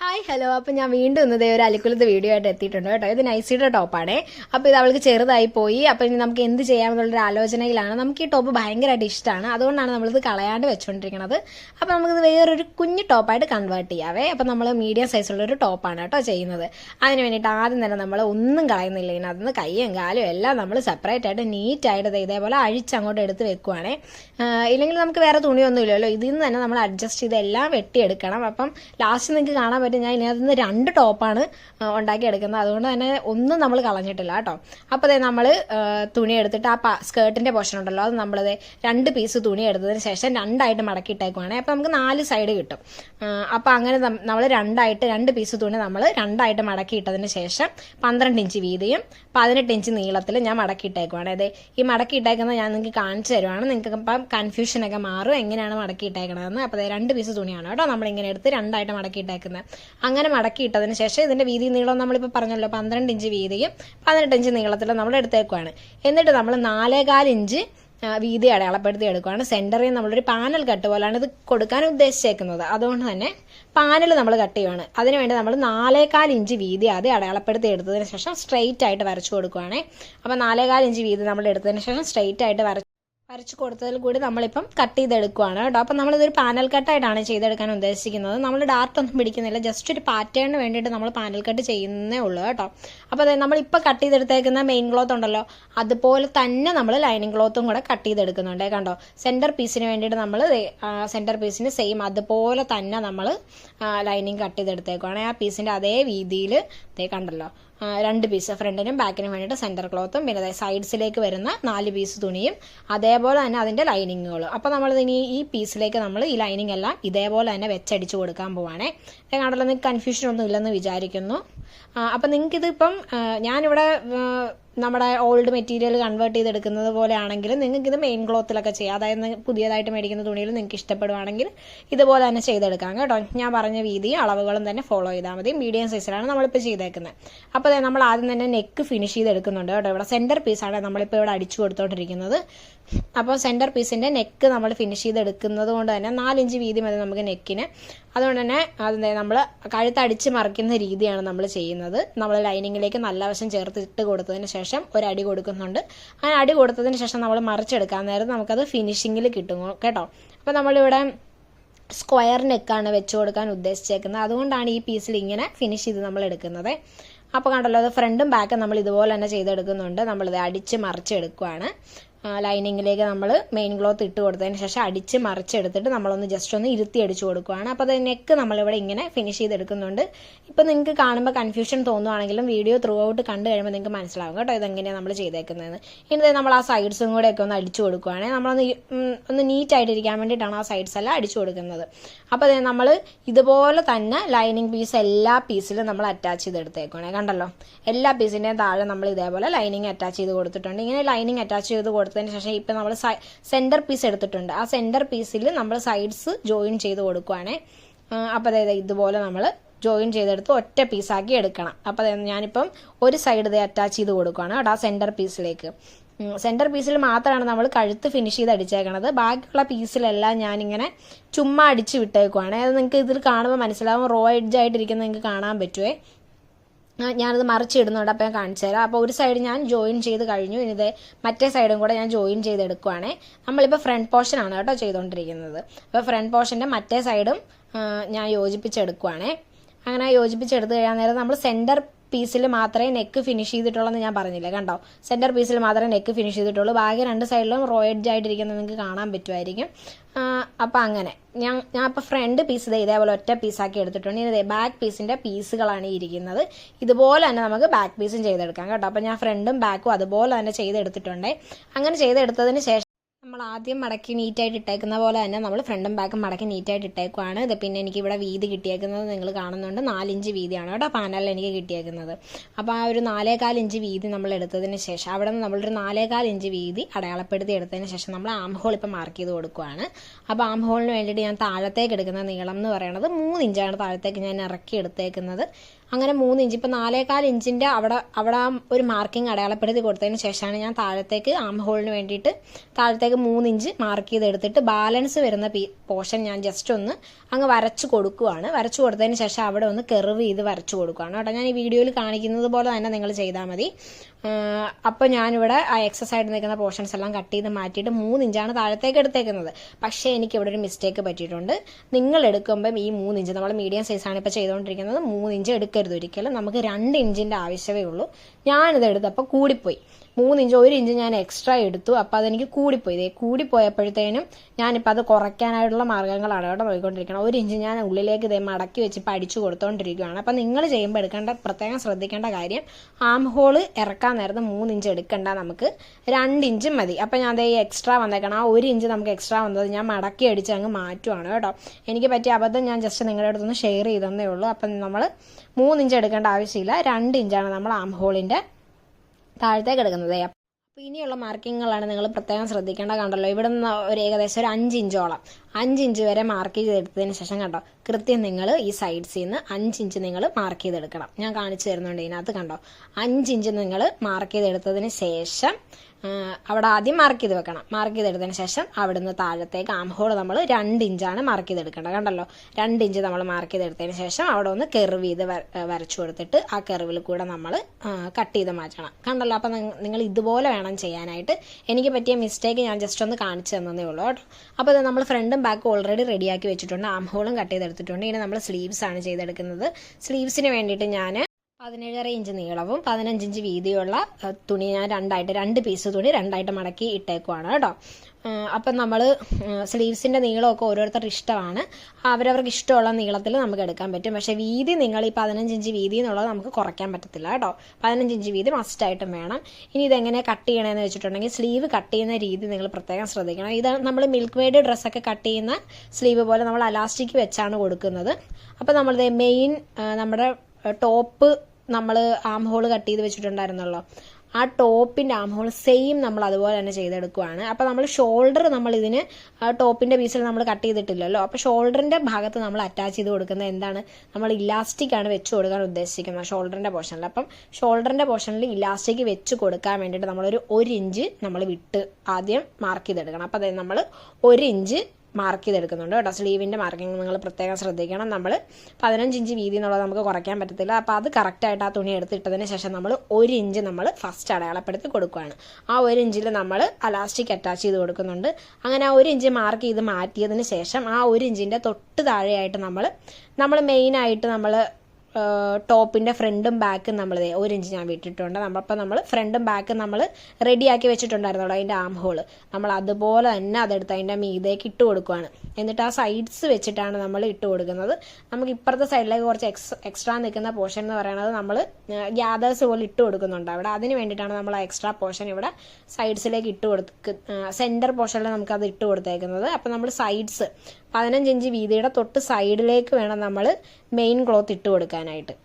Hi hello അപ്പോൾ ഞാൻ വീണ്ടും ഇന്നത് ഒരു അലിക്കുലത്ത് വീഡിയോ ആയിട്ട് എത്തിയിട്ടുണ്ട് കേട്ടോ. ഇത് നൈസിയുടെ ടോപ്പാണേ അപ്പോൾ ഇത് അവൾക്ക് ചെറുതായി പോയി. അപ്പോൾ ഇനി നമുക്ക് എന്ത് ചെയ്യാമെന്നുള്ളൊരു ആലോചനയിലാണ്. നമുക്ക് ഈ ടോപ്പ് ഭയങ്കരമായിട്ട് ഇഷ്ടമാണ് അതുകൊണ്ടാണ് നമ്മളിത് കളയാണ്ട് വെച്ചുകൊണ്ടിരിക്കുന്നത് അപ്പോൾ നമുക്കിത് വേറൊരു കുഞ്ഞു ടോപ്പായിട്ട് കൺവേർട്ട് ചെയ്യാവേ. അപ്പോൾ നമ്മൾ മീഡിയം സൈസുള്ളൊരു ടോപ്പാണ് കേട്ടോ ചെയ്യുന്നത്. അതിന് വേണ്ടിയിട്ട് ആദ്യം തന്നെ നമ്മൾ ഒന്നും കളയുന്നില്ല. ഇതിനകത്ത് നിന്ന് കയ്യും കാലും എല്ലാം നമ്മൾ സെപ്പറേറ്റ് ആയിട്ട് നീറ്റായിട്ട് ഇതേപോലെ അഴിച്ചങ്ങോട്ട് എടുത്ത് വെക്കുവാണേ. ഇല്ലെങ്കിൽ നമുക്ക് വേറെ തുണിയൊന്നും ഇല്ലല്ലോ ഇതിൽ നിന്ന് തന്നെ നമ്മൾ അഡ്ജസ്റ്റ് ചെയ്ത് എല്ലാം വെട്ടിയെടുക്കണം. അപ്പം ലാസ്റ്റ് നിങ്ങൾക്ക് കാണാൻ പറ്റും ഞാൻ ഇതിനകത്ത് നിന്ന് രണ്ട് ടോപ്പാണ് ഉണ്ടാക്കിയെടുക്കുന്നത്. അതുകൊണ്ട് തന്നെ ഒന്നും നമ്മൾ കളഞ്ഞിട്ടില്ല കേട്ടോ. അപ്പോൾ നമ്മൾ തുണി എടുത്തിട്ട് ആ സ്കേർട്ടിന്റെ പോർഷൻ ഉണ്ടല്ലോ. അത് നമ്മളത് രണ്ട് പീസ് തുണി എടുത്തതിന് ശേഷം രണ്ടായിട്ട് മടക്കിയിട്ടേക്കുവാണ്. അപ്പോൾ നമുക്ക് നാല് സൈഡ് കിട്ടും. അപ്പോൾ അങ്ങനെ നമ്മൾ രണ്ടായിട്ട് രണ്ട് പീസ് തുണി നമ്മൾ രണ്ടായിട്ട് മടക്കിയിട്ടതിന് ശേഷം പന്ത്രണ്ട് ഇഞ്ച് വീതിയും പതിനെട്ട് ഇഞ്ച് നീളത്തിൽ ഞാൻ മടക്കി മടക്കിയിട്ടേക്കുവാണ്. അതെ ഈ മടക്കി മടക്കിയിട്ടേക്കുന്നത് ഞാൻ നിങ്ങൾക്ക് കാണിച്ചു തരുവാണ്. നിങ്ങൾക്ക് ഇപ്പം കൺഫ്യൂഷനൊക്കെ മാറും. എങ്ങനെയാണ് മടക്കി മടക്കിയിട്ടേക്കണതെന്ന്. അപ്പോൾ അതായത് രണ്ട് പീസ് തുണിയാണ് കേട്ടോ നമ്മളിങ്ങനെ എടുത്ത് രണ്ടായിട്ട് മടക്കിയിട്ടേക്കുന്നത്. അങ്ങനെ മടക്കി ഇട്ടതിന് ശേഷം ഇതിന്റെ വീതി നീളം നമ്മളിപ്പോൾ പറഞ്ഞല്ലോ പന്ത്രണ്ട് ഇഞ്ച് വീതിയും പതിനെട്ട് ഇഞ്ച് നീളത്തിൽ നമ്മൾ എടുത്തേക്കുവാണ്. എന്നിട്ട് നമ്മൾ നാലേകാൽ ഇഞ്ച് വീതി അടയാളപ്പെടുത്തി എടുക്കുകയാണ് സെന്ററിൽ നമ്മളൊരു പാനൽ കട്ട് പോലെയാണ് ഇത് കൊടുക്കാൻ ഉദ്ദേശിച്ചേക്കുന്നത്. അതുകൊണ്ട് തന്നെ പാനൽ നമ്മൾ കട്ട് ചെയ്യുവാണ്. അതിനുവേണ്ടി നമ്മൾ നാലേകാൽ ഇഞ്ച് വീതി ആദ്യം അടയാളപ്പെടുത്തി എടുത്തതിന് ശേഷം സ്ട്രെയിറ്റ് ആയിട്ട് വരച്ചു കൊടുക്കുവാണേ. അപ്പോൾ നാലേകാൽ ഇഞ്ച് വീതി നമ്മൾ എടുത്തതിന് ശേഷം സ്ട്രെയിറ്റ് ആയിട്ട് വരച്ച് വരച്ച് കൊടുത്തതിൽ കൂടി നമ്മളിപ്പം കട്ട് ചെയ്തെടുക്കുവാണ് കേട്ടോ. അപ്പം നമ്മളിതൊരു പാനൽ കട്ടായിട്ടാണ് ചെയ്തെടുക്കാൻ ഉദ്ദേശിക്കുന്നത്. നമ്മൾ ഡാർട്ട് ഒന്നും പിടിക്കുന്നില്ല. ജസ്റ്റ് ഒരു പാറ്റേണിന് വേണ്ടിയിട്ട് നമ്മൾ പാനൽ കട്ട് ചെയ്യുന്നേ ഉള്ളൂ കേട്ടോ. അപ്പോൾ അതായത് നമ്മളിപ്പോൾ കട്ട് ചെയ്തെടുത്തേക്കുന്ന മെയിൻ ക്ലോത്ത് ഉണ്ടല്ലോ. അതുപോലെ തന്നെ നമ്മൾ ലൈനിങ് ക്ലോത്തും കൂടെ കട്ട് ചെയ്തെടുക്കുന്നുണ്ട്. കണ്ടോ? സെന്റർ പീസിന് വേണ്ടിയിട്ട് നമ്മൾ സെന്റർ പീസിന് സെയിം അതുപോലെ തന്നെ നമ്മൾ ലൈനിങ് കട്ട് ചെയ്തെടുത്തേക്കുവാണ്. ആ പീസിന്റെ അതേ രീതിയിൽ ദേ കണ്ടല്ലോ. രണ്ട് പീസ് ഫ്രണ്ടിനും ബാക്കിനും വേണ്ടിയിട്ട് സെന്റർ ക്ലോത്തും പിന്നെ അതായത് സൈഡ്സിലേക്ക് വരുന്ന നാല് പീസ് തുണിയും അതേപോലെ തന്നെ അതിന്റെ ലൈനിങ്ങുകളും അപ്പോൾ നമ്മൾ ഇനി ഈ പീസിലേക്ക് നമ്മൾ ഈ ലൈനിങ് എല്ലാം ഇതേപോലെ തന്നെ വെച്ചടിച്ച് കൊടുക്കാൻ പോവാണേ. കണ്ടല്ലോ നിങ്ങൾക്ക് കൺഫ്യൂഷൻ ഒന്നും ഇല്ലെന്ന് വിചാരിക്കുന്നു. അപ്പം നിങ്ങൾക്ക് ഇതിപ്പം ആ, ഞാനിവിടെ നമ്മുടെ ഓൾഡ് മെറ്റീരിയൽ കൺവേർട്ട് ചെയ്തെടുക്കുന്നത് പോലെ ആണെങ്കിൽ നിങ്ങൾക്ക് ഇത് മെയിൻ ക്ലോത്തിലൊക്കെ ചെയ്യാം. അതായത് പുതിയതായിട്ട് മേടിക്കുന്ന തുണിയിൽ നിങ്ങൾക്ക് ഇഷ്ടപ്പെടുവാണെങ്കിൽ ഇതുപോലെ തന്നെ ചെയ്തെടുക്കാം കേട്ടോ. ഞാൻ പറഞ്ഞ വീതി അളവുകളും തന്നെ ഫോളോ ചെയ്താൽ മതി. മീഡിയം സൈസിലാണ് നമ്മളിപ്പോൾ ചെയ്തേക്കുന്നത് അപ്പോൾ നമ്മൾ ആദ്യം തന്നെ നെക്ക് ഫിനിഷ് ചെയ്തെടുക്കുന്നുണ്ട് കേട്ടോ. ഇവിടെ സെന്റർ പീസാണ് നമ്മളിപ്പോൾ ഇവിടെ അടിച്ചു കൊടുത്തോണ്ടിരിക്കുന്നത്. അപ്പോൾ സെന്റർ പീസിന്റെ നെക്ക് നമ്മൾ ഫിനിഷ് ചെയ്തെടുക്കുന്നത് കൊണ്ട് തന്നെ നാലിഞ്ച് വീതി മതി നമുക്ക് നെക്കിന് അതുകൊണ്ട് തന്നെ അതെന്താ നമ്മൾ കഴുത്തടിച്ച് മറിക്കുന്ന രീതിയാണ് നമ്മൾ ചെയ്യുന്നത്. നമ്മൾ ലൈനിങ്ങിലേക്ക് നല്ല വശം ചേർത്ത് ഇട്ട് കൊടുത്തതിന് ശേഷം ഒരടി കൊടുക്കുന്നുണ്ട്. ആ അടി കൊടുത്തതിന് ശേഷം നമ്മൾ മറിച്ചെടുക്കാൻ നേരം നമുക്കത് ഫിനിഷിങ്ങിൽ കിട്ടും. കേട്ടോ? അപ്പോൾ നമ്മളിവിടെ സ്ക്വയർ നെക്കാണ് വെച്ച് കൊടുക്കാൻ ഉദ്ദേശിച്ചേക്കുന്നത്. അതുകൊണ്ടാണ് ഈ പീസിൽ ഇങ്ങനെ ഫിനിഷ് ചെയ്ത് നമ്മൾ എടുക്കുന്നത്. അപ്പോൾ കണ്ടല്ലോ അത് ഫ്രണ്ടും ബാക്കും നമ്മൾ ഇതുപോലെ തന്നെ ചെയ്തെടുക്കുന്നുണ്ട്. നമ്മളിത് അടിച്ച് മറിച്ചെടുക്കുവാണ്. ലൈനിങ്ങിലേക്ക് നമ്മൾ മെയിൻ ക്ലോത്ത് ഇട്ട് കൊടുത്തതിന് ശേഷം അടിച്ച് മറിച്ചെടുത്തിട്ട് നമ്മളൊന്ന് ജസ്റ്റ് ഒന്ന് ഇരുത്തി അടിച്ചു കൊടുക്കുകയാണ് അപ്പോൾ അത് നെക്ക് നമ്മളിവിടെ ഇങ്ങനെ ഫിനിഷ് ചെയ്തെടുക്കുന്നുണ്ട്. ഇപ്പോൾ നിങ്ങൾക്ക് കാണുമ്പോൾ കൺഫ്യൂഷൻ തോന്നുവാണെങ്കിലും വീഡിയോ ത്രൂ ഔട്ട് കണ്ടു കഴിയുമ്പോൾ നിങ്ങൾക്ക് മനസ്സിലാവും കേട്ടോ ഇതെങ്ങനെയാണ് നമ്മൾ ചെയ്തേക്കുന്നത് ഇനി നമ്മൾ ആ സൈഡ്സും കൂടെ ഒക്കെ ഒന്ന് അടിച്ചു കൊടുക്കുകയാണെങ്കിൽ നമ്മളൊന്ന് ഒന്ന് നീറ്റായിട്ടിരിക്കാൻ വേണ്ടിയിട്ടാണ് ആ സൈഡ്സ് എല്ലാം അടിച്ചു കൊടുക്കുന്നത്. അപ്പോൾ ദേ നമ്മൾ ഇതുപോലെ തന്നെ ലൈനിങ് പീസ് എല്ലാ പീസിലും നമ്മൾ അറ്റാച്ച് ചെയ്തെടുത്തേക്കണേ കണ്ടല്ലോ? എല്ലാ പീസിന്റെയും താഴെ നമ്മൾ ഇതേപോലെ ലൈനിങ് അറ്റാച്ച് ചെയ്ത് കൊടുത്തിട്ടുണ്ട്. ഇങ്ങനെ ലൈനിങ് അറ്റാച്ച് ചെയ്ത് കൊടുത്തതിന് ശേഷം ഇപ്പം നമ്മൾ സെന്റർ പീസ് എടുത്തിട്ടുണ്ട്. ആ സെന്റർ പീസിൽ നമ്മൾ സൈഡ്സ് ജോയിൻ ചെയ്ത് കൊടുക്കുവാണേ. അപ്പോൾ അതായത് ഇതുപോലെ നമ്മൾ ജോയിൻ ചെയ്തെടുത്ത് ഒറ്റ പീസാക്കി എടുക്കണം. അപ്പോൾ അതായത് ഞാനിപ്പം ഒരു സൈഡ് ഇതേ അറ്റാച്ച് ചെയ്ത് കൊടുക്കുകയാണ് കേട്ടോ ആ സെന്റർ പീസിലേക്ക് സെന്റർ പീസിൽ മാത്രമാണ് നമ്മൾ കഴുത്ത് ഫിനിഷ് ചെയ്ത് അടിച്ചേക്കണത്. ബാക്കിയുള്ള പീസിലെല്ലാം ഞാനിങ്ങനെ ചുമ്മാ അടിച്ച് വിട്ടേക്കുവാണ്. അത് നിങ്ങൾക്ക് ഇതിൽ കാണുമ്പോൾ മനസ്സിലാവും. റോ എഡ്ജ് ആയിട്ടിരിക്കുന്നത് നിങ്ങൾക്ക് കാണാൻ പറ്റുമേ ഞാനത് മറിച്ചിടുന്നുണ്ട് അപ്പോൾ ഞാൻ കാണിച്ചു തരാം. അപ്പോൾ ഒരു സൈഡ് ഞാൻ ജോയിൻ ചെയ്ത് കഴിഞ്ഞു. ഇനി ഇത് മറ്റേ സൈഡും കൂടെ ഞാൻ ജോയിൻ ചെയ്തെടുക്കുവാണേ നമ്മളിപ്പോൾ ഫ്രണ്ട് പോർഷൻ ആണ് കേട്ടോ ചെയ്തുകൊണ്ടിരിക്കുന്നത് അപ്പോൾ ഫ്രണ്ട് പോർഷന്റെ മറ്റേ സൈഡും ഞാൻ യോജിപ്പിച്ചെടുക്കുവാണേ. അങ്ങനെ യോജിപ്പിച്ചെടുത്ത് കഴിയാൻ നേരം നമ്മൾ സെന്റർ പീസിൽ മാത്രമേ നെക്ക് ഫിനിഷ് ചെയ്തിട്ടുള്ളൂ എന്ന് ഞാൻ പറഞ്ഞില്ല കണ്ടോ? സെന്റർ പീസിൽ മാത്രമേ നെക്ക് ഫിനിഷ് ചെയ്തിട്ടുള്ളൂ. ബാക്കി രണ്ട് സൈഡിലും റോ എഡ്ജ് ആയിട്ടിരിക്കുന്നത് നിങ്ങൾക്ക് കാണാൻ പറ്റുമായിരിക്കും. അപ്പോൾ അങ്ങനെ. ഞാൻ ഞാൻ ഇപ്പോൾ ഫ്രണ്ട് പീസ് ഇതേ ഇതേപോലെ ഒറ്റ പീസാക്കി എടുത്തിട്ടുണ്ട്. ഇനി ബാക്ക് പീസിന്റെ പീസുകളാണ് ഇരിക്കുന്നത്. ഇതുപോലെ തന്നെ നമുക്ക് ബാക്ക് പീസും ചെയ്തെടുക്കാം കേട്ടോ. അപ്പോൾ ഞാൻ ഫ്രണ്ടും ബാക്കും അതുപോലെ തന്നെ ചെയ്തെടുത്തിട്ടുണ്ട്. അങ്ങനെ ചെയ്തെടുത്തതിന് ശേഷം നമ്മൾ ആദ്യം മടക്കി നീറ്റായിട്ട് ഇട്ടേക്കുന്ന പോലെ തന്നെ നമ്മൾ ഫ്രണ്ടും ബാക്കും മടക്കി നീറ്റായിട്ട് ഇട്ടേക്കുവാണ്. ഇത് പിന്നെ എനിക്ക് ഇവിടെ വീതി കിട്ടിയേക്കുന്നത് നിങ്ങൾ കാണുന്നുണ്ട്. നാലിഞ്ച് വീതിയാണ് കേട്ടോ പാനലിൽ എനിക്ക് കിട്ടിയേക്കുന്നത്. അപ്പോൾ ആ ഒരു നാലേകാൽ ഇഞ്ച് വീതി നമ്മൾ എടുത്തതിന് ശേഷം അവിടെ നിന്ന് നമ്മളൊരു നാലേകാൽ ഇഞ്ച് വീതി അടയാളപ്പെടുത്തി എടുത്തതിന് ശേഷം നമ്മൾ ആം ഹോൾ ഇപ്പം മാർക്ക് ചെയ്ത് കൊടുക്കുവാണ്. അപ്പോൾ ആം ഹോളിന് വേണ്ടിയിട്ട് ഞാൻ താഴത്തേക്ക് എടുക്കുന്ന നീളം എന്ന് പറയുന്നത് മൂന്ന് ഇഞ്ചാണ്. താഴത്തേക്ക് ഞാൻ ഇറക്കി എടുത്തേക്കുന്നത്. അങ്ങനെ മൂന്ന് ഇഞ്ച്. ഇപ്പം നാലേകാൽ ഇഞ്ചിന്റെ അവിടെ അവിടെ ഒരു മാർക്കിംഗ് അടയാളപ്പെടുത്തി കൊടുത്തതിന് ശേഷമാണ് ഞാൻ താഴത്തേക്ക് ആം ഹോളിന് വേണ്ടിയിട്ട് താഴത്തേക്ക് മൂന്ന് ഇഞ്ച് മാർക്ക് ചെയ്തെടുത്തിട്ട് ബാലൻസ് വരുന്ന പീ പോർഷൻ ഞാൻ ജസ്റ്റ് ഒന്ന് അങ്ങ് വരച്ച് കൊടുക്കുവാണ്. വരച്ച് കൊടുത്തതിന് ശേഷം അവിടെ ഒന്ന് കെറിവ് ചെയ്ത് വരച്ച് കൊടുക്കുകയാണ് കേട്ടോ. ഞാൻ ഈ വീഡിയോയിൽ കാണിക്കുന്നത് പോലെ തന്നെ നിങ്ങൾ ചെയ്താൽ മതി. അപ്പോൾ ഞാനിവിടെ ആ എക്സസൈഡ് നിൽക്കുന്ന പോർഷൻസ് എല്ലാം കട്ട് ചെയ്ത് മാറ്റിയിട്ട് മൂന്ന് ഇഞ്ചാണ് താഴത്തേക്ക് എടുത്തേക്കുന്നത്. പക്ഷേ എനിക്ക് ഇവിടെ ഒരു മിസ്റ്റേക്ക് പറ്റിയിട്ടുണ്ട്. നിങ്ങൾ എടുക്കുമ്പം ഈ മൂന്ന് ഇഞ്ച് നമ്മൾ മീഡിയം സൈസാണ് ഇപ്പോൾ ചെയ്തുകൊണ്ടിരിക്കുന്നത് മൂന്ന് ഇഞ്ച് എടുക്കരുത് ഒരിക്കലും നമുക്ക് രണ്ട് ഇഞ്ചിന്റെ ആവശ്യമേ ഉള്ളൂ. ഞാനിത് എടുത്തപ്പോൾ കൂടിപ്പോയി. മൂന്ന് ഇഞ്ച് ഒരു ഇഞ്ച് ഞാൻ എക്സ്ട്രാ എടുത്തു. അപ്പോൾ അതെനിക്ക് കൂടിപ്പോയി. ഇതേ കൂടിപ്പോയപ്പോഴത്തേനും ഞാനിപ്പോൾ അത് കുറയ്ക്കാനായിട്ടുള്ള മാർഗങ്ങളാണ് കേട്ടോ നോക്കിക്കൊണ്ടിരിക്കണം ഒരു ഇഞ്ച് ഞാൻ ഉള്ളിലേക്ക് ഇതേ മടക്കി വെച്ച് പഠിച്ചു കൊടുത്തോണ്ടിരിക്കുകയാണ് അപ്പോൾ നിങ്ങൾ ചെയ്യുമ്പോൾ എടുക്കേണ്ട പ്രത്യേകം ശ്രദ്ധിക്കേണ്ട കാര്യം ആം ഹോൾ ഇറക്കാൻ നേരത്ത് മൂന്ന് ഇഞ്ച് എടുക്കണ്ട നമുക്ക്. രണ്ട് ഇഞ്ച് മതി. അപ്പോൾ ഞാൻ അതേ എക്സ്ട്രാ വന്നേക്കണം. ആ ഒരു ഇഞ്ച് നമുക്ക് എക്സ്ട്രാ വന്നത് ഞാൻ മടക്കി അടിച്ച് അങ്ങ് മാറ്റുവാണ് കേട്ടോ. എനിക്ക് പറ്റിയ അബദ്ധം ഞാൻ ജസ്റ്റ് നിങ്ങളുടെ അടുത്തൊന്ന് ഷെയർ ചെയ്തെന്നേ ഉള്ളൂ. അപ്പം നമ്മൾ മൂന്ന് ഇഞ്ച് എടുക്കേണ്ട ആവശ്യമില്ല. രണ്ട് ഇഞ്ചാണ് നമ്മൾ ആം ഹോളിന്റെ താഴത്തേക്ക് എടുക്കുന്നത് അപ്പോൾ ഇനിയുള്ള മാർക്കിങ്ങുകളാണ് നിങ്ങൾ പ്രത്യേകം ശ്രദ്ധിക്കേണ്ട കണ്ടല്ലോ ഇവിടെ നിന്ന് ഒരു ഏകദേശം ഒരു അഞ്ച് ഇഞ്ചോളം. ഇഞ്ച് വരെ മാർക്ക് ചെയ്തെടുത്തതിന് ശേഷം കണ്ടോ കൃത്യം നിങ്ങൾ ഈ സൈഡ്സിൽ നിന്ന് ഇഞ്ച് നിങ്ങൾ മാർക്ക് ചെയ്തെടുക്കണം. ഞാൻ കാണിച്ചു തരുന്നുണ്ട് ഇതിനകത്ത് കണ്ടോ ഇഞ്ച് നിങ്ങൾ മാർക്ക് ചെയ്തെടുത്തതിന് ശേഷം അവിടെ ആദ്യം മാർക്ക് ചെയ്ത് വെക്കണം. മാർക്ക് ചെയ്തെടുത്തതിന് ശേഷം അവിടുന്ന് താഴത്തേക്ക് ആം ഹോൾ നമ്മൾ രണ്ട് ഇഞ്ചാണ് മാർക്ക് ചെയ്തെടുക്കേണ്ടത്. കണ്ടല്ലോ രണ്ട് ഇഞ്ച് നമ്മൾ മാർക്ക് ചെയ്തെടുത്തതിന് ശേഷം അവിടെ ഒന്ന് കെർവ് ചെയ്ത് വരച്ചു കൊടുത്തിട്ട് ആ കെർവിൽ കൂടെ നമ്മൾ കട്ട് ചെയ്ത് മാറ്റണം. കണ്ടല്ലോ അപ്പം നിങ്ങൾ ഇതുപോലെ വേണം ചെയ്യാനായിട്ട്. എനിക്ക് പറ്റിയ മിസ്റ്റേക്ക് ഞാൻ ജസ്റ്റ് ഒന്ന് കാണിച്ചു തന്നതേ ഉള്ളൂ കേട്ടോ. അപ്പോൾ നമ്മൾ ഫ്രണ്ടും ബാക്കും ഓൾറെഡി റെഡിയാക്കി വെച്ചിട്ടുണ്ട്. ആംഹോളും കട്ട് ചെയ്തെടുത്തിട്ടുണ്ട്. ഇനി നമ്മൾ സ്ലീവ്സ് ആണ് ചെയ്തെടുക്കുന്നത്. സ്ലീവ്സിന് വേണ്ടിയിട്ട് ഞാൻ പതിനേഴര ഇഞ്ച് നീളവും പതിനഞ്ച് ഇഞ്ച് വീതിയുള്ള തുണി ഞാൻ രണ്ടായിട്ട് രണ്ട് പീസ് തുണി രണ്ടായിട്ട് മടക്കി ഇട്ടേക്കുവാണ് കേട്ടോ. അപ്പം നമ്മൾ സ്ലീവ്സിന്റെ നീളമൊക്കെ ഓരോരുത്തരുടെ ഇഷ്ടമാണ്. അവരവർക്ക് ഇഷ്ടമുള്ള നീളത്തിൽ നമുക്ക് എടുക്കാൻ പറ്റും. പക്ഷേ വീതി നിങ്ങൾ ഈ പതിനഞ്ച് ഇഞ്ച് വീതി എന്നുള്ളത് നമുക്ക് കുറയ്ക്കാൻ പറ്റത്തില്ല കേട്ടോ. പതിനഞ്ച് ഇഞ്ച് വീതി മസ്റ്റായിട്ടും വേണം. ഇനി ഇതെങ്ങനെ കട്ട് ചെയ്യണമെന്ന് വെച്ചിട്ടുണ്ടെങ്കിൽ സ്ലീവ് കട്ട് ചെയ്യുന്ന രീതി നിങ്ങൾ പ്രത്യേകം ശ്രദ്ധിക്കണം. ഇത് നമ്മൾ മിൽക്ക് മെയ്ഡ് ഡ്രസ്സൊക്കെ കട്ട് ചെയ്യുന്ന സ്ലീവ് പോലെ നമ്മൾ അലാസ്റ്റിക് വെച്ചാണ് കൊടുക്കുന്നത്. അപ്പോൾ നമ്മളിത് മെയിൻ നമ്മുടെ ടോപ്പ് നമ്മൾ ആം ഹോൾ കട്ട് ചെയ്ത് വെച്ചിട്ടുണ്ടായിരുന്നല്ലോ. ആ ടോപ്പിന്റെ ആം ഹോൾ സെയിം നമ്മൾ അതുപോലെ തന്നെ ചെയ്തെടുക്കുവാണ്. അപ്പോൾ നമ്മൾ ഷോൾഡർ നമ്മൾ ഇതിന് ടോപ്പിന്റെ പീസിൽ നമ്മൾ കട്ട് ചെയ്തിട്ടില്ലല്ലോ. അപ്പോൾ ഷോൾഡറിന്റെ ഭാഗത്ത് നമ്മൾ അറ്റാച്ച് ചെയ്ത് കൊടുക്കുന്നത് എന്താണ്? നമ്മൾ ഇലാസ്റ്റിക് ആണ് വെച്ച് കൊടുക്കാൻ ഉദ്ദേശിക്കുന്നത്. ഷോൾഡറിന്റെ പോർഷനിൽ അപ്പം ഷോൾഡറിന്റെ പോർഷനിൽ ഇലാസ്റ്റിക് വെച്ച് കൊടുക്കാൻ വേണ്ടിയിട്ട് നമ്മളൊരു ഒരു ഇഞ്ച് നമ്മൾ വിട്ട് ആദ്യം മാർക്ക് ചെയ്തെടുക്കണം. അപ്പോൾ അതായത് നമ്മൾ ഒരു ഇഞ്ച് മാർക്ക് ചെയ്തെടുക്കുന്നുണ്ട് കേട്ടോ. സ്ലീവിന്റെ മാർക്കിംഗ് നിങ്ങൾ പ്രത്യേകം ശ്രദ്ധിക്കണം. നമ്മൾ പതിനഞ്ച് ഇഞ്ച് വീതി എന്നുള്ളത് നമുക്ക് കുറയ്ക്കാൻ പറ്റത്തില്ല. അപ്പോൾ അത് കറക്റ്റായിട്ട് ആ തുണി എടുത്തിട്ടതിന് ശേഷം നമ്മൾ ഒരു ഇഞ്ച് നമ്മൾ ഫസ്റ്റ് അടയാളപ്പെടുത്തി കൊടുക്കുകയാണ് ആ ഒരു ഇഞ്ചിൽ നമ്മൾ അലാസ്റ്റിക് അറ്റാച്ച് ചെയ്ത് കൊടുക്കുന്നുണ്ട്. അങ്ങനെ ആ ഒരു ഇഞ്ച് മാർക്ക് ചെയ്ത് മാറ്റിയതിന് ശേഷം ആ ഒരു ഇഞ്ചിന്റെ തൊട്ട് താഴെയായിട്ട് നമ്മൾ നമ്മൾ മെയിനായിട്ട് നമ്മൾ ടോപ്പിന്റെ ഫ്രണ്ടും ബാക്കും നമ്മൾ ഒരു ഇഞ്ച് ഞാൻ വിട്ടിട്ടുണ്ട്. നമ്മളപ്പോൾ നമ്മൾ ഫ്രണ്ടും ബാക്കും നമ്മൾ റെഡിയാക്കി വെച്ചിട്ടുണ്ടായിരുന്നല്ലോ അതിന്റെ ആം ഹോൾ നമ്മൾ അതുപോലെ തന്നെ അതെടുത്ത് അതിന്റെ മീതേക്ക് ഇട്ട് കൊടുക്കുകയാണ് എന്നിട്ട് ആ സൈഡ്സ് വെച്ചിട്ടാണ് നമ്മൾ ഇട്ട് കൊടുക്കുന്നത്. നമുക്ക് ഇപ്പുറത്തെ സൈഡിലേക്ക് കുറച്ച് എക്സ് എക്സ്ട്രാ നിൽക്കുന്ന പോർഷൻ എന്ന് പറയുന്നത് നമ്മൾ ഗ്യാദേഴ്സ് പോലെ ഇട്ട് കൊടുക്കുന്നുണ്ട്. അവിടെ അതിന് വേണ്ടിയിട്ടാണ് നമ്മൾ ആ എക്സ്ട്രാ പോർഷൻ ഇവിടെ സൈഡ്സിലേക്ക് ഇട്ട് കൊടുക്ക സെന്റർ പോർഷനിൽ അത് ഇട്ട് കൊടുത്തേക്കുന്നത്. അപ്പോൾ നമ്മൾ സൈഡ്സ് പതിനഞ്ച് ഇഞ്ച് വീതിയുടെ തൊട്ട് സൈഡിലേക്ക് വേണം നമ്മൾ മെയിൻ ക്ലോത്ത് ഇട്ട് കൊടുക്കാനായിട്ട്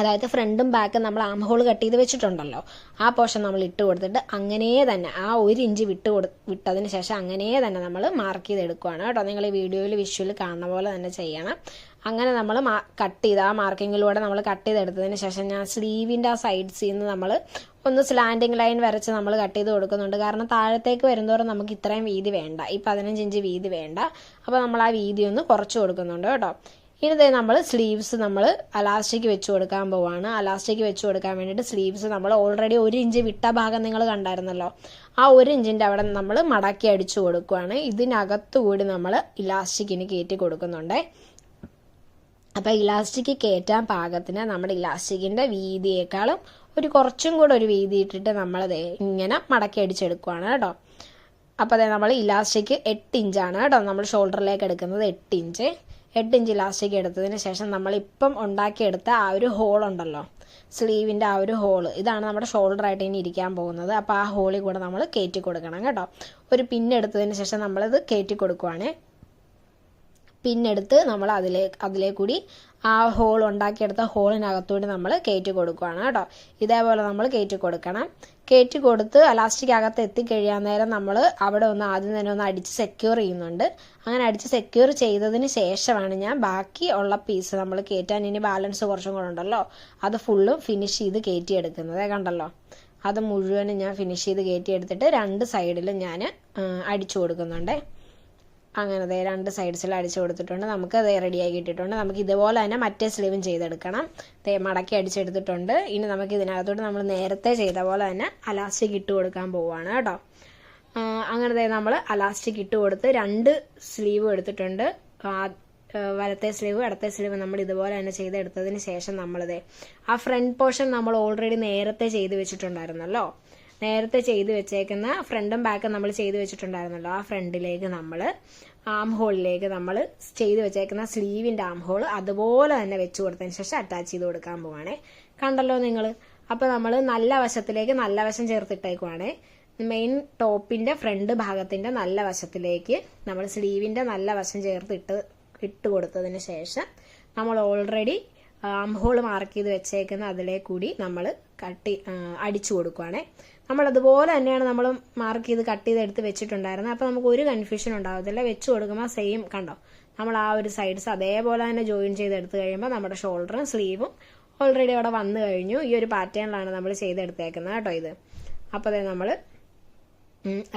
അതായത് ഫ്രണ്ടും ബാക്കും നമ്മൾ ആം ഹോൾ കട്ട് ചെയ്ത് വെച്ചിട്ടുണ്ടല്ലോ. ആ പോർഷൻ നമ്മൾ ഇട്ട് കൊടുത്തിട്ട് അങ്ങനെ തന്നെ ആ ഒരു ഇഞ്ച് വിട്ട് കൊടു വിട്ടതിന് ശേഷം അങ്ങനെ തന്നെ നമ്മൾ മാർക്ക് ചെയ്ത് എടുക്കുകയാണ് കേട്ടോ. നിങ്ങൾ ഈ വീഡിയോയിൽ വിഷ്വൽ കാണുന്ന പോലെ തന്നെ ചെയ്യണം. അങ്ങനെ നമ്മൾ കട്ട് ചെയ്ത് ആ മാർക്കിങ്ങിലൂടെ നമ്മൾ കട്ട് ചെയ്തെടുത്തതിന് ശേഷം ഞാൻ സ്ലീവിന്റെ ആ സൈഡ്സിൽ നിന്ന് നമ്മൾ ഒന്ന് സ്ലാൻഡിങ് ലൈൻ വരച്ച് നമ്മൾ കട്ട് ചെയ്ത് കൊടുക്കുന്നുണ്ട്. കാരണം താഴത്തേക്ക് വരുന്നതോറും നമുക്ക് ഇത്രയും വീതി വേണ്ട. ഈ പതിനഞ്ച് ഇഞ്ച് വീതി വേണ്ട. അപ്പോൾ നമ്മൾ ആ വീതി ഒന്ന് കുറച്ച് കൊടുക്കുന്നുണ്ട് കേട്ടോ. ഇനി നമ്മൾ സ്ലീവ്സ് നമ്മൾ അലാസ്റ്റിക് വെച്ച് കൊടുക്കാൻ പോവാണ്. അലാസ്റ്റിക് വെച്ച് കൊടുക്കാൻ വേണ്ടിയിട്ട് സ്ലീവ്സ് നമ്മൾ ഓൾറെഡി ഒരു ഇഞ്ച് വിട്ട ഭാഗം നിങ്ങൾ കണ്ടായിരുന്നല്ലോ. ആ ഒരു ഇഞ്ചിന്റെ അവിടെ നമ്മൾ മടക്കി അടിച്ചു കൊടുക്കുവാണ്. ഇതിനകത്തുകൂടി നമ്മൾ ഇലാസ്റ്റിക്കിന് കയറ്റി കൊടുക്കുന്നുണ്ട്. അപ്പോൾ ഇലാസ്റ്റിക് കയറ്റാൻ പാകത്തിന് നമ്മുടെ ഇലാസ്റ്റിക്കിന്റെ വീതിയേക്കാളും ഒരു കുറച്ചും കൂടെ ഒരു വീതി ഇട്ടിട്ട് നമ്മളത് ഇങ്ങനെ മടക്കി അടിച്ചെടുക്കുവാണ് കേട്ടോ. അപ്പോൾ അതെ നമ്മൾ ഇലാസ്റ്റിക് എട്ട് ഇഞ്ചാണ് കേട്ടോ. നമ്മൾ ഷോൾഡറിലേക്ക് എടുക്കുന്നത് എട്ട് ഇഞ്ച് എട്ട് ഇഞ്ച് ഇലാസ്റ്റിക് എടുത്തതിന് ശേഷം നമ്മളിപ്പം ഉണ്ടാക്കിയെടുത്ത ആ ഒരു ഹോൾ ഉണ്ടല്ലോ സ്ലീവിന്റെ ആ ഒരു ഹോൾ ഇതാണ് നമ്മുടെ ഷോൾഡറായിട്ട് ഇനി ഇരിക്കാൻ പോകുന്നത്. അപ്പോൾ ആ ഹോളിൽ കൂടെ നമ്മൾ കയറ്റി കൊടുക്കണം കേട്ടോ. ഒരു പിന്നെടുത്തതിന് ശേഷം നമ്മളിത് കയറ്റി കൊടുക്കുവാണ്. പിന്നെടുത്ത് നമ്മൾ അതിലേ അതിലേ കൂടി ആ ഹോൾ ഉണ്ടാക്കിയെടുത്ത ഹോളിനകത്തൂടി നമ്മൾ കയറ്റി കൊടുക്കുകയാണ് കേട്ടോ. ഇതേപോലെ നമ്മൾ കയറ്റി കൊടുക്കണം. കയറ്റി കൊടുത്ത് അലാസ്റ്റിക് അകത്ത് എത്തിക്കഴിയാൻ നേരം നമ്മൾ അവിടെ ഒന്ന് ആദ്യം തന്നെ ഒന്ന് അടിച്ച് സെക്യൂർ ചെയ്യുന്നുണ്ട്. അങ്ങനെ അടിച്ച് സെക്യൂർ ചെയ്തതിന് ശേഷമാണ് ഞാൻ ബാക്കി ഉള്ള പീസ് നമ്മൾ കയറ്റാൻ ഇനി ബാലൻസ് കുറച്ചും കൂടെ ഉണ്ടല്ലോ. അത് ഫുള്ളും ഫിനിഷ് ചെയ്ത് കയറ്റിയെടുക്കുന്നത്. കണ്ടല്ലോ. അത് മുഴുവനും ഞാൻ ഫിനിഷ് ചെയ്ത് കയറ്റിയെടുത്തിട്ട് രണ്ട് സൈഡിലും ഞാൻ അടിച്ചു കൊടുക്കുന്നുണ്ടേ. അങ്ങനെ ദേ രണ്ട് സൈഡ്സിൽ അടിച്ചു കൊടുത്തിട്ടുണ്ട്. നമുക്ക് അത് ആക്കി ഇട്ടിട്ടുണ്ട് നമുക്ക് ഇതുപോലെ തന്നെ മറ്റേ സ്ലീവും ചെയ്തെടുക്കണം. ദേ മടക്കി അടിച്ചെടുത്തിട്ടുണ്ട്. ഇനി നമുക്ക് ഇതിനകത്തോട്ട് നമ്മൾ നേരത്തെ ചെയ്ത പോലെ തന്നെ അലാസ്റ്റിക് ഇട്ട് കൊടുക്കാൻ പോവാണ് കേട്ടോ. അങ്ങനത്തെ നമ്മൾ അലാസ്റ്റിക് ഇട്ട് കൊടുത്ത് രണ്ട് സ്ലീവ് എടുത്തിട്ടുണ്ട്. വലത്തെ സ്ലീവ് ഇടത്തെ സ്ലീവ് നമ്മൾ ഇതുപോലെ തന്നെ ചെയ്തെടുത്തതിന് ശേഷം നമ്മളിതേ ആ ഫ്രണ്ട് പോർഷൻ നമ്മൾ ഓൾറെഡി നേരത്തെ ചെയ്ത് വെച്ചിട്ടുണ്ടായിരുന്നല്ലോ. നേരത്തെ ചെയ്ത് വെച്ചേക്കുന്ന ഫ്രണ്ടും ബാക്കും നമ്മൾ ചെയ്ത് വെച്ചിട്ടുണ്ടായിരുന്നല്ലോ. ആ ഫ്രണ്ടിലേക്ക് നമ്മൾ ആം ഹോളിലേക്ക് നമ്മൾ ചെയ്ത് വെച്ചേക്കുന്ന സ്ലീവിന്റെ ആം ഹോൾ അതുപോലെ തന്നെ വെച്ച് കൊടുത്തതിന് ശേഷം അറ്റാച്ച് ചെയ്ത് കൊടുക്കാൻ പോവാണേ. കണ്ടല്ലോ നിങ്ങൾ അപ്പോൾ നമ്മൾ നല്ല വശത്തിലേക്ക് നല്ല വശം ചേർത്തിട്ടേക്കുവാണേ. മെയിൻ ടോപ്പിന്റെ ഫ്രണ്ട് ഭാഗത്തിന്റെ നല്ല വശത്തിലേക്ക് നമ്മൾ സ്ലീവിന്റെ നല്ല വശം ചേർത്തിട്ട് ഇട്ട് കൊടുത്തതിന് ശേഷം നമ്മൾ ഓൾറെഡി ആം ഹോൾ മാർക്ക് ചെയ്ത് വെച്ചേക്കുന്ന അതിലേ കൂടി നമ്മൾ കട്ടി അടിച്ചു കൊടുക്കുവാണേ. നമ്മൾ അതുപോലെ തന്നെയാണ് നമ്മൾ മാർക്ക് ചെയ്ത് കട്ട് ചെയ്ത് എടുത്ത് വെച്ചിട്ടുണ്ടായിരുന്നത്. അപ്പോൾ നമുക്ക് ഒരു കൺഫ്യൂഷൻ ഉണ്ടാവത്തില്ല. വെച്ച് കൊടുക്കുമ്പോൾ സെയിം കണ്ടോ? നമ്മൾ ആ ഒരു സൈഡ്സ് അതേപോലെ തന്നെ ജോയിൻ ചെയ്ത് എടുത്ത് കഴിയുമ്പോൾ നമ്മുടെ ഷോൾഡറും സ്ലീവും ഓൾറെഡി അവിടെ വന്നു കഴിഞ്ഞു. ഈ ഒരു പാറ്റേണിലാണ് നമ്മൾ ചെയ്തെടുത്തേക്കുന്നത് കേട്ടോ ഇത്. അപ്പോൾ അതെ നമ്മൾ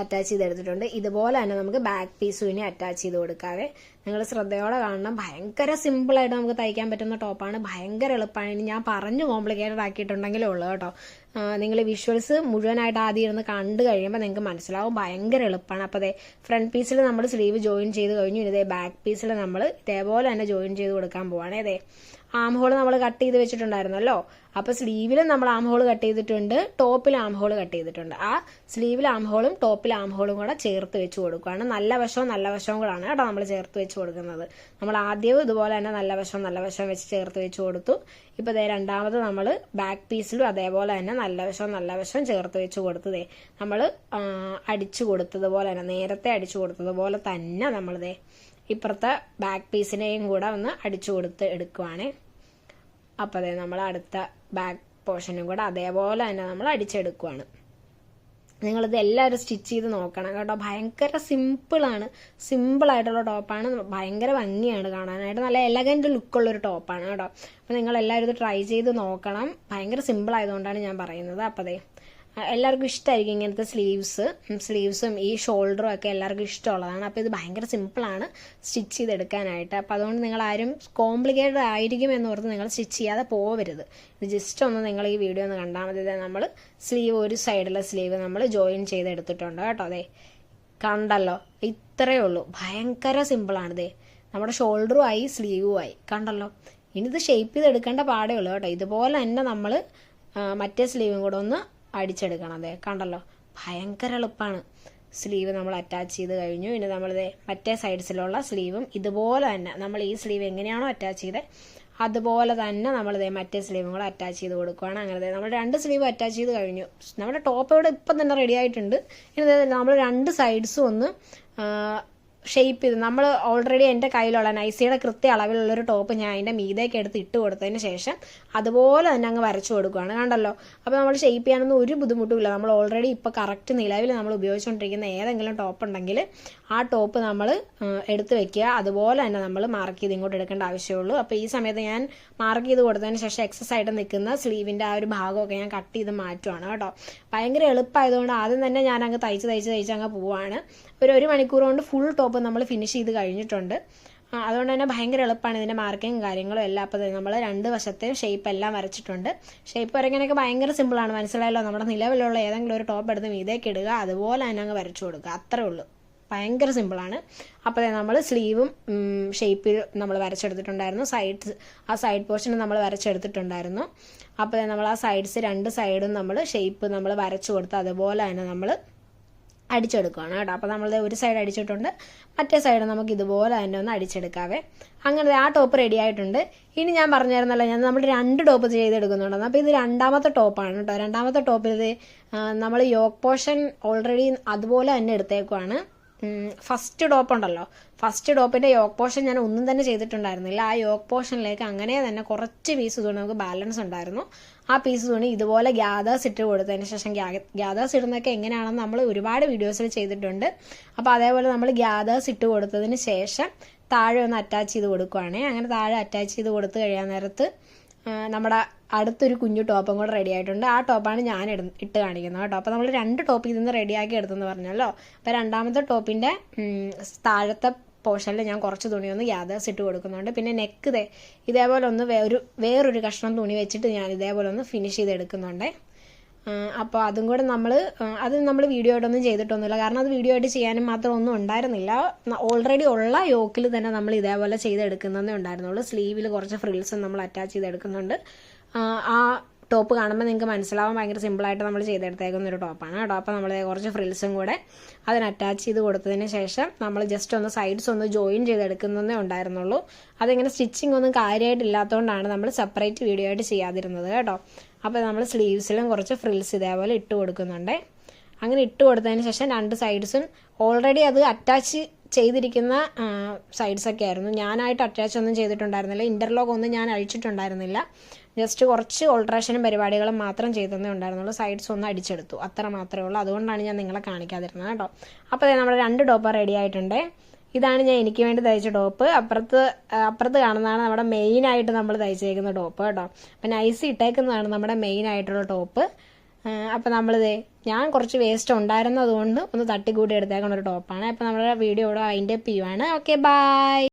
അറ്റാച്ച് ചെയ്തെടുത്തിട്ടുണ്ട് ഇതുപോലെ തന്നെ നമുക്ക് ബാക്ക് പീസും ഇനി അറ്റാച്ച് ചെയ്ത് കൊടുക്കാതെ നിങ്ങൾ ശ്രദ്ധയോടെ കാണണം. ഭയങ്കര സിമ്പിളായിട്ട് നമുക്ക് തയ്ക്കാൻ പറ്റുന്ന ടോപ്പാണ് ഭയങ്കര എളുപ്പമാണ്. ഇനി ഞാൻ പറഞ്ഞു കോംപ്ലിക്കേറ്റഡ് ആക്കിയിട്ടുണ്ടെങ്കിലേ ഉള്ളൂ കേട്ടോ. നിങ്ങൾ വിഷ്വൽസ് മുഴുവനായിട്ട് ആദ്യം ഇരുന്ന് കണ്ടു കഴിയുമ്പോൾ നിങ്ങൾക്ക് മനസ്സിലാവും ഭയങ്കര എളുപ്പമാണ് അപ്പോൾ അതെ ഫ്രണ്ട് പീസിൽ നമ്മൾ സ്ലീവ് ജോയിൻ ചെയ്ത് കഴിഞ്ഞു. ഇനി ഇതേ ബാക്ക് പീസിൽ നമ്മൾ ഇതേപോലെ തന്നെ ജോയിൻ ചെയ്ത് കൊടുക്കാൻ പോവാണ്. അതെ ആം ഹോൾ നമ്മൾ കട്ട് ചെയ്ത് വെച്ചിട്ടുണ്ടായിരുന്നല്ലോ. അപ്പോൾ സ്ലീവിലും നമ്മൾ ആം ഹോൾ കട്ട് ചെയ്തിട്ടുണ്ട്. ടോപ്പിൽ ആം ഹോൾ കട്ട് ചെയ്തിട്ടുണ്ട്. ആ സ്ലീവിൽ ആം ഹോളും ടോപ്പിൽ ആം ഹോളും കൂടെ ചേർത്ത് വെച്ച് കൊടുക്കുകയാണ് നല്ല വശവും നല്ല വശവും കൂടാണ് കേട്ടോ നമ്മൾ ചേർത്ത് വെച്ച് കൊടുക്കുന്നത്. നമ്മൾ ആദ്യവും ഇതുപോലെ തന്നെ നല്ല വശവും നല്ല വശവും വെച്ച് ചേർത്ത് വെച്ച് കൊടുത്തു. ഇപ്പോൾ ദേ രണ്ടാമത് നമ്മൾ ബാക്ക് പീസിലും അതേപോലെ തന്നെ നല്ല വശവും നല്ല വശവും ചേർത്ത് വെച്ച് കൊടുത്തതേ. നമ്മൾ അടിച്ചു കൊടുത്തതുപോലെ തന്നെ നേരത്തെ അടിച്ചു കൊടുത്തതുപോലെ തന്നെ നമ്മളിതേ ഇപ്പുറത്തെ ബാക്ക് പീസിനെയും കൂടെ ഒന്ന് അടിച്ചു കൊടുത്ത് എടുക്കുവാണ്. അപ്പോൾ അതെ നമ്മൾ അടുത്ത ബാക്ക് പോർഷനും കൂടെ അതേപോലെ തന്നെ നമ്മൾ അടിച്ചെടുക്കുവാണ്. നിങ്ങളിത് എല്ലാവരും സ്റ്റിച്ച് ചെയ്ത് നോക്കണം കേട്ടോ. ഭയങ്കര സിമ്പിളാണ് സിമ്പിളായിട്ടുള്ള ടോപ്പാണ് ഭയങ്കര ഭംഗിയാണ് കാണാനായിട്ട്. നല്ല എലഗന്റ് ലുക്കുള്ളൊരു ടോപ്പാണ് കേട്ടോ. അപ്പോൾ നിങ്ങളെല്ലാവരും ഇത് ട്രൈ ചെയ്ത് നോക്കണം. ഭയങ്കര സിമ്പിൾ ആയതുകൊണ്ടാണ് ഞാൻ പറയുന്നത്. അപ്പോൾ അതെ എല്ലാവർക്കും ഇഷ്ടമായിരിക്കും ഇങ്ങനത്തെ സ്ലീവ്സ്. സ്ലീവ്സും ഈ ഷോൾഡറും ഒക്കെ എല്ലാവർക്കും ഇഷ്ടമുള്ളതാണ്. അപ്പോൾ ഇത് ഭയങ്കര സിമ്പിളാണ് സ്റ്റിച്ച് ചെയ്തെടുക്കാനായിട്ട്. അപ്പോൾ അതുകൊണ്ട് നിങ്ങൾ ആരും കോംപ്ലിക്കേറ്റഡ് ആയിരിക്കും എന്ന് ഓർത്ത് നിങ്ങൾ സ്റ്റിച്ച് ചെയ്യാതെ പോവരുത്. ഇത് ജസ്റ്റ് ഒന്ന് നിങ്ങൾ ഈ വീഡിയോ ഒന്ന് കണ്ടാൽ മതി. നമ്മൾ സ്ലീവ് ഒരു സൈഡിലെ സ്ലീവ് നമ്മൾ ജോയിൻ ചെയ്തെടുത്തിട്ടുണ്ട് കേട്ടോ അതെ കണ്ടല്ലോ? ഇത്രയേ ഉള്ളൂ. ഭയങ്കര സിമ്പിളാണ് ഇതേ നമ്മുടെ ഷോൾഡറും ആയി സ്ലീവും ആയി. കണ്ടല്ലോ? ഇനി ഇത് ഷേപ്പ് ചെയ്തെടുക്കേണ്ട പാടേ ഉള്ളൂ കേട്ടോ. ഇതുപോലെ തന്നെ നമ്മൾ മറ്റേ സ്ലീവും കൂടെ ഒന്ന് അടിച്ചെടുക്കണം അതെ കണ്ടല്ലോ? ഭയങ്കര എളുപ്പമാണ് സ്ലീവ് നമ്മൾ അറ്റാച്ച് ചെയ്ത് കഴിഞ്ഞു. ഇനി നമ്മളിത് മറ്റേ സൈഡ്സിലുള്ള സ്ലീവും ഇതുപോലെ തന്നെ. നമ്മൾ ഈ സ്ലീവ് എങ്ങനെയാണോ അറ്റാച്ച് ചെയ്തത് അതുപോലെ തന്നെ നമ്മളിത് മറ്റേ സ്ലീവും കൂടെ അറ്റാച്ച് ചെയ്ത് കൊടുക്കുകയാണ് അങ്ങനെ നമ്മൾ രണ്ട് സ്ലീവ് അറ്റാച്ച് ചെയ്ത് കഴിഞ്ഞു. നമ്മുടെ ടോപ്പ് ഇവിടെ ഇപ്പം തന്നെ റെഡി ആയിട്ടുണ്ട്. ഇനി നമ്മൾ രണ്ട് സൈഡ്സും ഒന്ന് ഷേപ്പ് ചെയ്ത്. നമ്മൾ ഓൾറെഡി എന്റെ കയ്യിലുള്ള നൈസിയുടെ കൃത്യ അളവിലുള്ളൊരു ടോപ്പ് ഞാൻ അതിന്റെ മീതേക്ക് എടുത്ത് ഇട്ട് കൊടുത്തതിന് ശേഷം അതുപോലെ തന്നെ അങ്ങ് വരച്ചു കൊടുക്കുകയാണ് കണ്ടല്ലോ? അപ്പോൾ നമ്മൾ ഷേപ്പ് ചെയ്യാനൊന്നും ഒരു ബുദ്ധിമുട്ടുമില്ല. നമ്മൾ ഓൾറെഡി ഇപ്പോൾ കറക്റ്റ് നിലവിൽ നമ്മൾ ഉപയോഗിച്ചുകൊണ്ടിരിക്കുന്ന ഏതെങ്കിലും ടോപ്പ് ഉണ്ടെങ്കിൽ ആ ടോപ്പ് നമ്മൾ എടുത്ത് വെക്കുക. അതുപോലെ തന്നെ നമ്മൾ മാർക്ക് ചെയ്ത് ഇങ്ങോട്ട് എടുക്കേണ്ട ആവശ്യമുള്ളൂ. അപ്പോൾ ഈ സമയത്ത് ഞാൻ മാർക്ക് ചെയ്ത് കൊടുത്തതിന് ശേഷം എക്സസ് ആയിട്ട് നിൽക്കുന്ന സ്ലീവിന്റെ ആ ഒരു ഭാഗമൊക്കെ ഞാൻ കട്ട് ചെയ്ത് മാറ്റുവാണ് കേട്ടോ. ഭയങ്കര എളുപ്പമായതുകൊണ്ട് ആദ്യം തന്നെ ഞാൻ അങ്ങ് തയ്ച്ച് തയ്ച്ച് തയ്ച്ച് അങ്ങ് പോവാണ്. ഒരു ഒരു മണിക്കൂർ കൊണ്ട് ഫുൾ ടോപ്പ് നമ്മൾ ഫിനിഷ് ചെയ്ത് കഴിഞ്ഞിട്ടുണ്ട്. അതുകൊണ്ട് തന്നെ ഭയങ്കര എളുപ്പമാണ് ഇതിന്റെ മാർക്കിങ് കാര്യങ്ങളും എല്ലാം. അപ്പോൾ നമ്മൾ രണ്ട് വശത്തെയും ഷേപ്പ് എല്ലാം വരച്ചിട്ടുണ്ട്. ഷേപ്പ് വരയ്ക്കാനൊക്കെ ഭയങ്കര സിമ്പിളാണ് മനസ്സിലായല്ലോ? നമ്മുടെ നിലവിലുള്ള ഏതെങ്കിലും ഒരു ടോപ്പ് എടുത്ത് മീതേക്ക് ഇടുക. അതുപോലെ തന്നെ അങ്ങ് വരച്ചു കൊടുക്കുക. അത്രേ ഉള്ളൂ. ഭയങ്കര സിമ്പിളാണ്. അപ്പോൾ നമ്മൾ സ്ലീവും ഷേപ്പിൽ നമ്മൾ വരച്ചെടുത്തിട്ടുണ്ടായിരുന്നു. സൈഡ്സ് ആ സൈഡ് പോർഷൻ നമ്മൾ വരച്ചെടുത്തിട്ടുണ്ടായിരുന്നു. അപ്പോൾ നമ്മൾ ആ സൈഡ്സ് രണ്ട് സൈഡും നമ്മൾ ഷേപ്പ് നമ്മൾ വരച്ചു കൊടുത്ത് അതുപോലെ തന്നെ നമ്മൾ അടിച്ചെടുക്കുകയാണ് കേട്ടോ. അപ്പോൾ നമ്മൾ ഒരു സൈഡ് അടിച്ചിട്ടുണ്ട്. മറ്റേ സൈഡ് നമുക്ക് ഇതുപോലെ തന്നെ ഒന്ന് അടിച്ചെടുക്കാവേ. അങ്ങനെ ആ ടോപ്പ് റെഡി ആയിട്ടുണ്ട്. ഇനി ഞാൻ പറഞ്ഞായിരുന്നല്ലോ ഞാൻ നമ്മൾ രണ്ട് ടോപ്പ് ചെയ്തെടുക്കുന്നുണ്ടെന്ന്. അപ്പോൾ ഇത് രണ്ടാമത്തെ ടോപ്പാണ് കേട്ടോ. രണ്ടാമത്തെ ടോപ്പിൽ ഇത് നമ്മൾ യോക്ക് പോർഷൻ ഓൾറെഡി അതുപോലെ തന്നെ എടുത്തേക്കുവാണ്. ഫസ്റ്റ് ഡോപ്പ് ഉണ്ടല്ലോ. ഫസ്റ്റ് ഡോപ്പിന്റെ യോക്ക് പോർഷൻ ഞാൻ ഒന്നും തന്നെ ചെയ്തിട്ടുണ്ടായിരുന്നില്ല. ആ യോക്ക് പോർഷനിലേക്ക് അങ്ങനെ തന്നെ കുറച്ച് പീസ് തുണി നമുക്ക് ബാലൻസ് ഉണ്ടായിരുന്നു. ആ പീസ് തുണി ഇതുപോലെ ഗ്യാദേഴ്സ് ഇട്ട് കൊടുത്തതിന് ശേഷം ഗ്യാദേഴ്സ് ഇടുന്നൊക്കെ എങ്ങനെയാണെന്ന് നമ്മൾ ഒരുപാട് വീഡിയോസിൽ ചെയ്തിട്ടുണ്ട്. അപ്പോൾ അതേപോലെ നമ്മൾ ഗ്യാദേഴ്സ് ഇട്ട് കൊടുത്തതിന് ശേഷം താഴെ ഒന്ന് അറ്റാച്ച് ചെയ്ത് കൊടുക്കുവാണേ. അങ്ങനെ താഴെ അറ്റാച്ച് ചെയ്ത് കൊടുത്തു കഴിയാൻ നേരത്ത് നമ്മുടെ അടുത്തൊരു കുഞ്ഞു ടോപ്പും കൂടെ റെഡി ആയിട്ടുണ്ട്. ആ ടോപ്പാണ് ഞാൻ ഇട ഇട്ട് കാണിക്കുന്നത് കേട്ടോ. അപ്പോൾ നമ്മൾ രണ്ട് ടോപ്പ് ഇതിൽ നിന്ന് റെഡിയാക്കി എടുത്തെന്ന് പറഞ്ഞല്ലോ. അപ്പോൾ രണ്ടാമത്തെ ടോപ്പിന്റെ താഴത്തെ പോർഷനിൽ ഞാൻ കുറച്ച് തുണി ഒന്ന് ഗ്യാദേഴ്സ് ഇട്ട് കൊടുക്കുന്നുണ്ട്. പിന്നെ നെക്ക് ഇതേപോലെ ഒന്ന് വേ- ഒരു വേറൊരു കഷ്ണം തുണി വെച്ചിട്ട് ഞാൻ ഇതേപോലെ ഒന്ന് ഫിനിഷ് ചെയ്ത് എടുക്കുന്നുണ്ട് അപ്പോൾ അതും കൂടെ നമ്മൾ അത് നമ്മൾ വീഡിയോ ആയിട്ടൊന്നും ചെയ്തിട്ടൊന്നുമില്ല. കാരണം അത് വീഡിയോ ആയിട്ട് ചെയ്യാനും മാത്രം ഒന്നും ഉണ്ടായിരുന്നില്ല. ഓൾറെഡി ഉള്ള യോക്കിൽ തന്നെ നമ്മൾ ഇതേപോലെ ചെയ്തെടുക്കുന്നതേ ഉണ്ടായിരുന്നുള്ളൂ. സ്ലീവിൽ കുറച്ച് ഫ്രിൽസും നമ്മൾ അറ്റാച്ച് ചെയ്തെടുക്കുന്നുണ്ട്. ആ, ടോപ്പ് കാണുമ്പോൾ നിങ്ങൾക്ക് മനസ്സിലാവാൻ ഭയങ്കര സിമ്പിളായിട്ട് നമ്മൾ ചെയ്തെടുത്തേക്കുന്ന ഒരു ടോപ്പാണ് കേട്ടോ. അപ്പോൾ നമ്മൾ കുറച്ച് ഫ്രിൽസും കൂടെ അതിന് അറ്റാച്ച് ചെയ്ത് കൊടുത്തതിന് ശേഷം നമ്മൾ ജസ്റ്റ് ഒന്ന് സൈഡ്സ് ഒന്ന് ജോയിൻ ചെയ്തെടുക്കുന്നതേ ഉണ്ടായിരുന്നുള്ളൂ. അതിങ്ങനെ സ്റ്റിച്ചിങ് ഒന്നും കാര്യമായിട്ടില്ലാത്തതുകൊണ്ടാണ് നമ്മൾ സെപ്പറേറ്റ് വീഡിയോ ആയിട്ട് ചെയ്യാതിരുന്നത് കേട്ടോ. അപ്പോൾ നമ്മൾ സ്ലീവ്സിലും കുറച്ച് ഫ്രിൽസ് ഇതേപോലെ ഇട്ട് കൊടുക്കുന്നുണ്ട്. അങ്ങനെ ഇട്ട് കൊടുത്തതിന് ശേഷം രണ്ട് സൈഡ്സും ഓൾറെഡി അത് അറ്റാച്ച് ചെയ്തിരിക്കുന്ന സൈഡ്സ് ഒക്കെ ആയിരുന്നു. ഞാനായിട്ട് അറ്റാച്ച് ഒന്നും ചെയ്തിട്ടുണ്ടായിരുന്നില്ല. ഇന്റർലോക്ക് ഒന്നും ഞാൻ അഴിച്ചിട്ടുണ്ടായിരുന്നില്ല. ജസ്റ്റ് കുറച്ച് ഓൾട്രേഷനും പരിപാടികളും മാത്രം ചെയ്തതേ ഉണ്ടായിരുന്നുള്ളൂ. സൈഡ്സ് ഒന്ന് അടിച്ചെടുത്തു. അത്ര മാത്രമേ ഉള്ളൂ. അതുകൊണ്ടാണ് ഞാൻ നിങ്ങളെ കാണിക്കാതിരുന്നത് കേട്ടോ. അപ്പോൾ നമ്മുടെ രണ്ട് ഡോപ്പർ റെഡി ആയിട്ടുണ്ട്. ഇതാണ് ഞാൻ എനിക്ക് വേണ്ടി തയ്ച്ച ടോപ്പ്. അപ്പുറത്ത് അപ്പുറത്ത് കാണുന്നതാണ് നമ്മുടെ മെയിൻ ആയിട്ട് നമ്മൾ തയ്ച്ചേക്കുന്ന ടോപ്പ് കേട്ടോ. അപ്പം നൈസ് ഇട്ടേക്കുന്നതാണ് നമ്മുടെ മെയിൻ ആയിട്ടുള്ള ടോപ്പ്. അപ്പം നമ്മളിത് ഞാൻ കുറച്ച് വേസ്റ്റ് ഉണ്ടായിരുന്നതുകൊണ്ട് ഒന്ന് തട്ടിക്കൂട്ടി എടുത്തേക്കുന്ന ഒരു ടോപ്പാണ്. അപ്പം നമ്മുടെ വീഡിയോ ഇവിടെ അതിന്റെ ചെയ്യുവാണ്. Okay bye